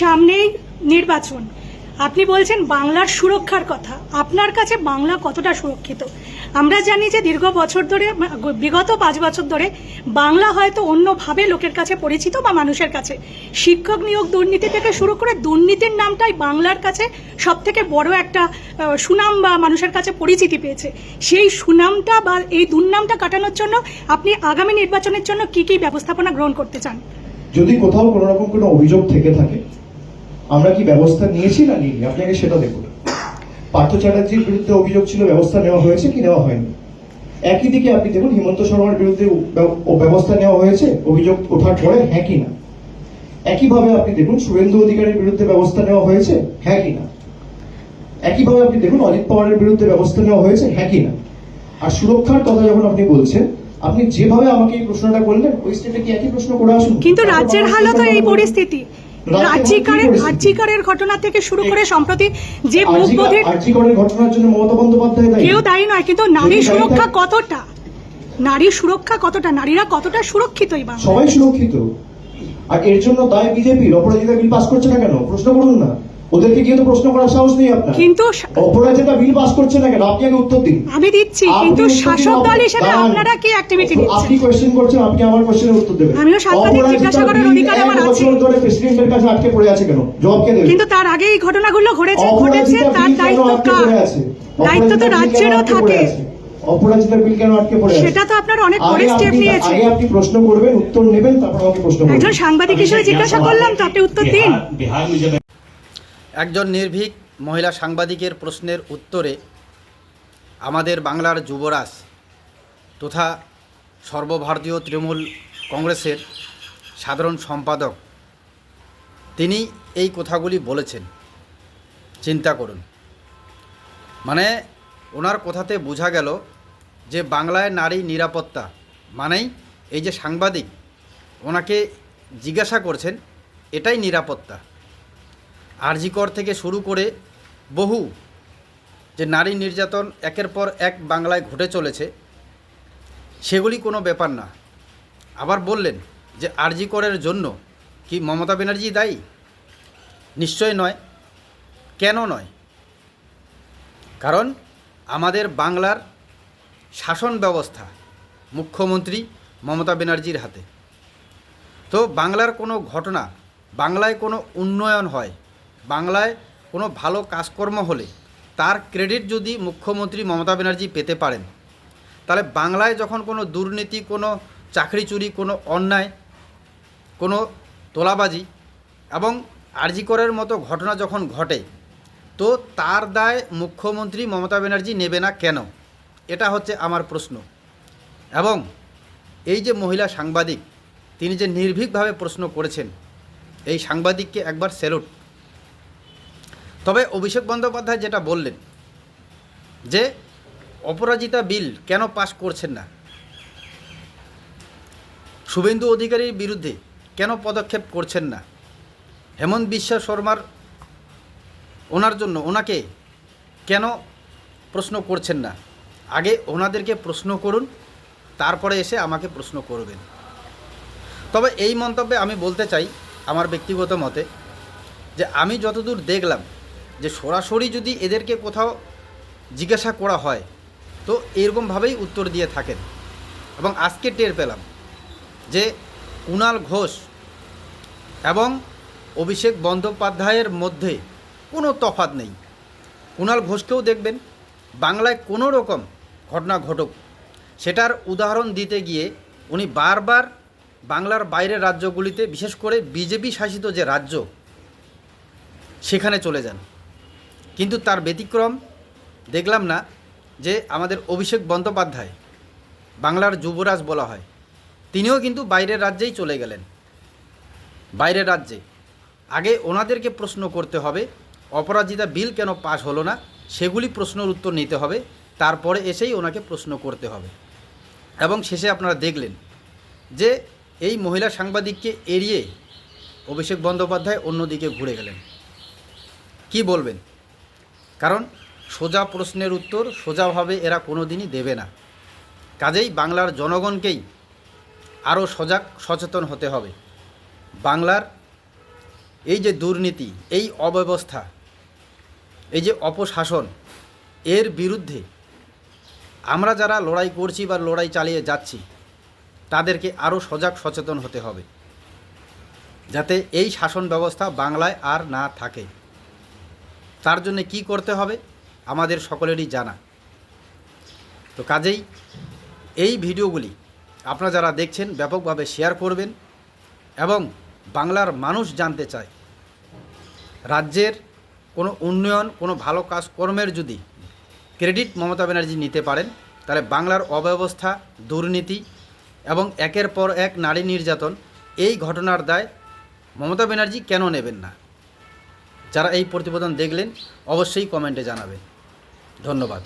সামনেই নির্বাচন। আপনি বলছেন বাংলার সুরক্ষার কথা। আপনার কাছে বাংলা কতটা সুরক্ষিত? আমরা জানি যে দীর্ঘ বছর ধরে, বিগত পাঁচ বছর ধরে বাংলা হয়তো অন্যভাবে লোকের কাছে পরিচিত বা মানুষের কাছে। শিক্ষক নিয়োগ দুর্নীতি থেকে শুরু করে দুর্নীতির নামটাই বাংলার কাছে সব থেকে বড় একটা সুনাম বা মানুষের কাছে পরিচিতি পেয়েছে। সেই সুনামটা বা এই দুর্নামটা কাটানোর জন্য আপনি আগামী নির্বাচনের জন্য কি কি ব্যবস্থাপনা গ্রহণ করতে চান? যদি কোথাও কোনো রকম কোনো অভিযোগ থেকে থাকে আমরা কি ব্যবস্থা নিয়েছি না নিইনি? আপনি আগে সেটা দেখুন। পার্থ চ্যাটার্জির বিরুদ্ধে অভিযোগ ছিল ব্যবস্থা নেওয়া হয়েছে কি নেওয়া হয়নি? একই দিকে আপনি দেখুন হিমন্ত শর্মার বিরুদ্ধে ব্যবস্থা নেওয়া হয়েছে অভিযোগ ওঠার পরে হ্যাঁ কি না? একইভাবে আপনি দেখুন শুভেন্দু অধিকারীর বিরুদ্ধে ব্যবস্থা নেওয়া হয়েছে হ্যাঁ কি না? একইভাবে আপনি দেখুন অজিত পাওয়ারের বিরুদ্ধে ব্যবস্থা নেওয়া হয়েছে হ্যাঁ কি না? আর সুরক্ষার কথা যখন আপনি বলছেন আপনি যেভাবে আমাকে এই প্রশ্নটা করলেন ওই স্টেটে কি একই প্রশ্ন করে আসুন? কিন্তু রাজ্যের হালতও এই পরিস্থিতি। ঘটনা থেকে শুরু করে সম্প্রতি যে মুখবোধের আর্জিকা- ঘটনার জন্য মমতা বন্দ্যোপাধ্যায় কেউ দায়ী নয় কিন্তু নারী সুরক্ষা কতটা? নারী সুরক্ষা কতটা? নারীরা কতটা সুরক্ষিতই বা সবাই সুরক্ষিত। আর এর জন্য দায় বিজেপির। অপরাজিতা বিল পাস করছে না কেন? প্রশ্ন করুন না। ওদেরকে গিয়ে তো প্রশ্ন করার সাহস নেই আপনার। কিন্তু অপরাজিতা বিল পাস করছে না কেন? আপনি আগে উত্তর দিন। আমি দিচ্ছি কিন্তু শাসক দল হিসেবে আপনারা কি অ্যাক্টিভিটি আপনি নিচ্ছেন কোয়েশ্চেন করছেন আপনি আমার কোয়েশ্চেনের উত্তর দেবেন। আমিও সাংবাদিক জিজ্ঞাসা করার অধিকার আমার আছে। বছর ধরে প্রেসিডেন্টের কাছে আটকে পড়ে আছে কেন? জবাব কে দেবে? কিন্তু তার আগে এই ঘটনাগুলো ঘটেছে ঘটেছে তার দায়িত্ব কার? দায়িত্ব তো রাজ্যেরও থাকে? অপরাজিতা বিল কেন আটকে পড়ে সেটা তো আপনার অনেক স্টেপ নিয়েছে। আগে আপনি প্রশ্ন করবেন উত্তর নেবেন তারপর আমাকে প্রশ্ন করবেন। একজন সাংবাদিক হিসেবে জিজ্ঞাসা করলাম তো আপনি উত্তর দিন। একজন নির্ভীক মহিলা সাংবাদিকের প্রশ্নের উত্তরে আমাদের বাংলার যুবরাজ তথা সর্বভারতীয় তৃণমূল কংগ্রেসের সাধারণ সম্পাদক তিনি এই কথাগুলি বলেছেন। চিন্তা করুন। মানে ওনার কথাতে বোঝা গেল যে বাংলায় নারী নিরাপত্তা মানেই এই যে সাংবাদিক ওনাকে জিজ্ঞাসা করছেন, এটাই নিরাপত্তা? আরজিকর থেকে শুরু করে বহু যে নারী নির্যাতন একের পর এক বাংলায় ঘটে চলেছে, সেগুলি কোনো ব্যাপার না। আবার বললেন যে আরজিকরের জন্য কি মমতা ব্যানার্জি দায়ী? নিশ্চয় নয়। কেন নয়? কারণ আমাদের বাংলার শাসন ব্যবস্থা মুখ্যমন্ত্রী মমতা ব্যানার্জির হাতে। তো বাংলার কোনো ঘটনা, বাংলায় কোনো উন্নয়ন হয়, বাংলায় কোনো ভালো কাজকর্ম হলে তার ক্রেডিট যদি মুখ্যমন্ত্রী মমতা ব্যানার্জি পেতে পারেন, তাহলে বাংলায় যখন কোনো দুর্নীতি, কোনো চাকরি চুরি, কোনো অন্যায়, কোনো তোলাবাজি এবং আরজিকরের মতো ঘটনা যখন ঘটে তো তার দায় মুখ্যমন্ত্রী মমতা ব্যানার্জি নেবে না কেন? এটা হচ্ছে আমার প্রশ্ন। এবং এই যে মহিলা সাংবাদিক, তিনি যে নির্ভীকভাবে প্রশ্ন করেছেন, এই সাংবাদিককে একবার স্যালুট। তবে অভিষেক বন্দ্যোপাধ্যায় যেটা বললেন, যে অপরাজিতা বিল কেন পাশ করছেন না? শুভেন্দু অধিকারীর বিরুদ্ধে কেন পদক্ষেপ করছেন না? হেমন্ত বিশ্ব শর্মার ওনার জন্য, ওনাকে কেন প্রশ্ন করছেন না? আগে ওনাদেরকে প্রশ্ন করুন, তারপরে এসে আমাকে প্রশ্ন করবেন। তবে এই মন্তব্যে আমি বলতে চাই আমার ব্যক্তিগত মতে যে আমি যতদূর দেখলাম যে সরাসরি যদি এদেরকে কোথাও জিজ্ঞাসা করা হয়, তো এরকমভাবেই উত্তর দিয়ে থাকেন। এবং আজকে টের পেলাম যে কুণাল ঘোষ এবং অভিষেক বন্দ্যোপাধ্যায়ের মধ্যে কোনো তফাৎ নেই। কুণাল ঘোষকেও দেখবেন, বাংলায় কোনো রকম ঘটনা ঘটুক। সেটার উদাহরণ দিতে গিয়ে উনি বারবার বাংলার বাইরের রাজ্যগুলিতে, বিশেষ করে বিজেপি শাসিত যে রাজ্য, সেখানে চলে যান। কিন্তু তার ব্যতিক্রম দেখলাম না যে আমাদের অভিষেক বন্দ্যোপাধ্যায়, বাংলার যুবরাজ বলা হয়, তিনিও কিন্তু বাইরের রাজ্যেই চলে গেলেন। বাইরের রাজ্যে। আগে ওনাদেরকে প্রশ্ন করতে হবে অপরাজিতা বিল কেন পাশ হলো না? সেগুলি প্রশ্নের উত্তর নিতে হবে। তারপরে এসেই ওনাকে প্রশ্ন করতে হবে। এবং শেষে আপনারা দেখলেন যে এই মহিলা সাংবাদিককে এড়িয়ে অভিষেক বন্দ্যোপাধ্যায় অন্যদিকে ঘুরে গেলেন। কি বলবেন? কারণ সোজা প্রশ্নের উত্তর সোজাভাবে এরা কোনো দিনই দেবে না। কাজেই বাংলার জনগণকেই আরও সজাগ, সচেতন হতে হবে। বাংলার এই যে দুর্নীতি, এই অব্যবস্থা এই যে অপশাসন, এর বিরুদ্ধে আমরা যারা লড়াই করছি বা লড়াই চালিয়ে যাচ্ছি, তাদেরকে আরও সজাগ সচেতন হতে হবে, যাতে এই শাসন ব্যবস্থা বাংলায় আর না থাকে। তার জন্য কি করতে হবে, আমাদের সকলেরই জানা। তো কাজেই এই ভিডিওগুলি আপনারা যারা দেখছেন, ব্যাপকভাবে শেয়ার করবেন এবং বাংলার মানুষ জানতে চায়, রাজ্যের কোনো উন্নয়ন, কোনো ভালো কাজকর্মের যদি ক্রেডিট মমতা ব্যানার্জি নিতে পারেন, তাহলে বাংলার অব্যবস্থা, দুর্নীতি এবং একের পর এক নারী নির্যাতন, এই ঘটনার দায় মমতা ব্যানার্জি কেন নেবেন না? যারা এই প্রতিবেদন দেখলেন, অবশ্যই কমেন্টে জানাবেন। ধন্যবাদ।